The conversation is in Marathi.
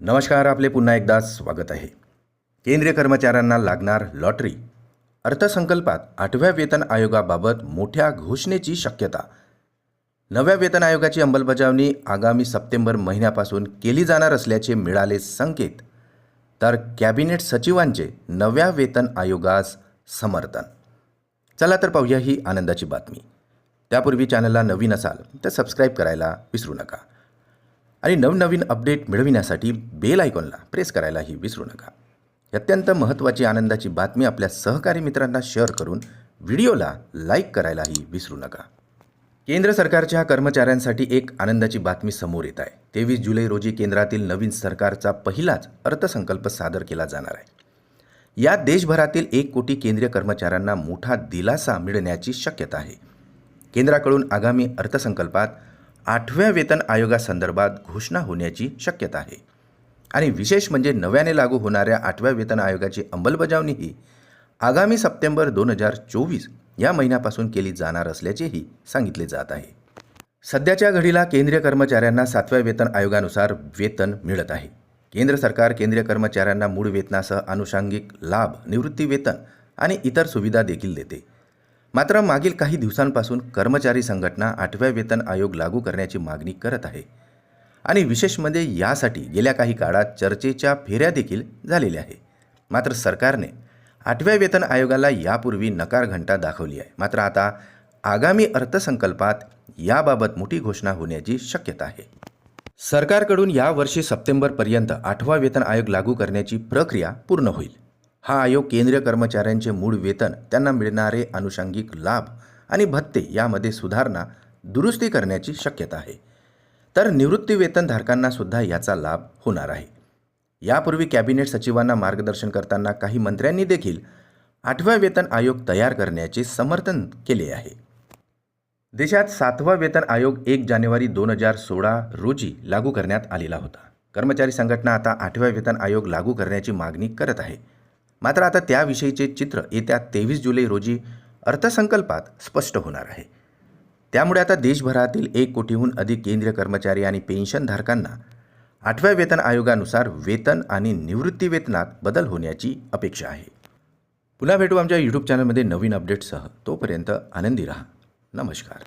नमस्कार आपले पुन्हा एकदा स्वागत आहे. केंद्रीय कर्मचाऱ्यांना लागणार लॉटरी. अर्थसंकल्पात आठव्या वेतन आयोगाबाबत मोठ्या घोषणेची शक्यता. नव्या वेतन आयोगाची अंमलबजावणी आगामी सप्टेंबर महिन्यापासून केली जाणार असल्याचे मिळाले संकेत. तर कॅबिनेट सचिवांचे नव्या वेतन आयोगास समर्थन. चला तर पाहूया ही आनंदाची बातमी. त्यापूर्वी चॅनलला नवीन असाल तर सबस्क्राईब करायला विसरू नका. आणि नवनवीन अपडेट मिळविण्यासाठी बेल आयकॉनला प्रेस करायलाही विसरू नका. अत्यंत महत्त्वाची आनंदाची बातमी आपल्या सहकारी मित्रांना शेअर करून व्हिडिओला लाईक करायलाही विसरू नका. केंद्र सरकारच्या कर्मचाऱ्यांसाठी एक आनंदाची बातमी समोर येत आहे. तेवीस जुलै रोजी केंद्रातील नवीन सरकारचा पहिलाच अर्थसंकल्प सादर केला जाणार आहे. यात देशभरातील एक कोटी केंद्रीय कर्मचाऱ्यांना मोठा दिलासा मिळण्याची शक्यता आहे. केंद्राकडून आगामी अर्थसंकल्पात आठव्या वेतन आयोगासंदर्भात घोषणा होण्याची शक्यता आहे. आणि विशेष म्हणजे नव्याने लागू होणाऱ्या आठव्या वेतन आयोगाची अंमलबजावणी ही आगामी सप्टेंबर दोन हजार चोवीस या महिन्यापासून केली जाणार असल्याचेही सांगितले जात आहे. सध्याच्या घडीला केंद्रीय कर्मचाऱ्यांना सातव्या वेतन आयोगानुसार वेतन मिळत आहे. केंद्र सरकार केंद्रीय कर्मचाऱ्यांना मूळ वेतनासह आनुषंगिक लाभ निवृत्ती वेतन आणि इतर सुविधा देखील देते. मात्र मागील काही दिवसांपासून कर्मचारी संघटना आठव्या वेतन आयोग लागू करण्याची मागणी करत आहे. आणि विशेष म्हणजे यासाठी गेल्या काही काळात चर्चेच्या फेऱ्या देखील झालेल्या आहे. मात्र सरकारने आठव्या वेतन आयोगाला यापूर्वी नकार घंटा दाखवली आहे. मात्र आता आगामी अर्थसंकल्पात याबाबत मोठी घोषणा होण्याची शक्यता आहे. सरकारकडून यावर्षी सप्टेंबरपर्यंत आठवा वेतन आयोग लागू करण्याची प्रक्रिया पूर्ण होईल. हा आयोग केंद्रीय कर्मचाऱ्यांचे मूळ वेतन त्यांना मिळणारे आनुषंगिक लाभ आणि भत्ते यामध्ये सुधारणा दुरुस्ती करण्याची शक्यता आहे. तर निवृत्तीवेतनधारकांना सुद्धा याचा लाभ होणार आहे. यापूर्वी कॅबिनेट सचिवांना मार्गदर्शन करताना काही मंत्र्यांनी देखील आठव्या वेतन आयोग तयार करण्याचे समर्थन केले आहे. देशात सातवा वेतन आयोग एक जानेवारी दोन हजार सोळा रोजी लागू करण्यात आलेला होता. कर्मचारी संघटना आता आठव्या वेतन आयोग लागू करण्याची मागणी करत आहे. मात्र आता त्याविषयीचे चित्र येत्या तेवीस जुलै रोजी अर्थसंकल्पात स्पष्ट होणार आहे. त्यामुळे आता देशभरातील एक कोटीहून अधिक केंद्रीय कर्मचारी आणि पेन्शनधारकांना आठव्या वेतन आयोगानुसार वेतन आणि निवृत्ती वेतनात बदल होण्याची अपेक्षा आहे. पुन्हा भेटू आमच्या यूट्यूब चॅनलमध्ये नवीन अपडेट्ससह तोपर्यंत आनंदी राहा. नमस्कार.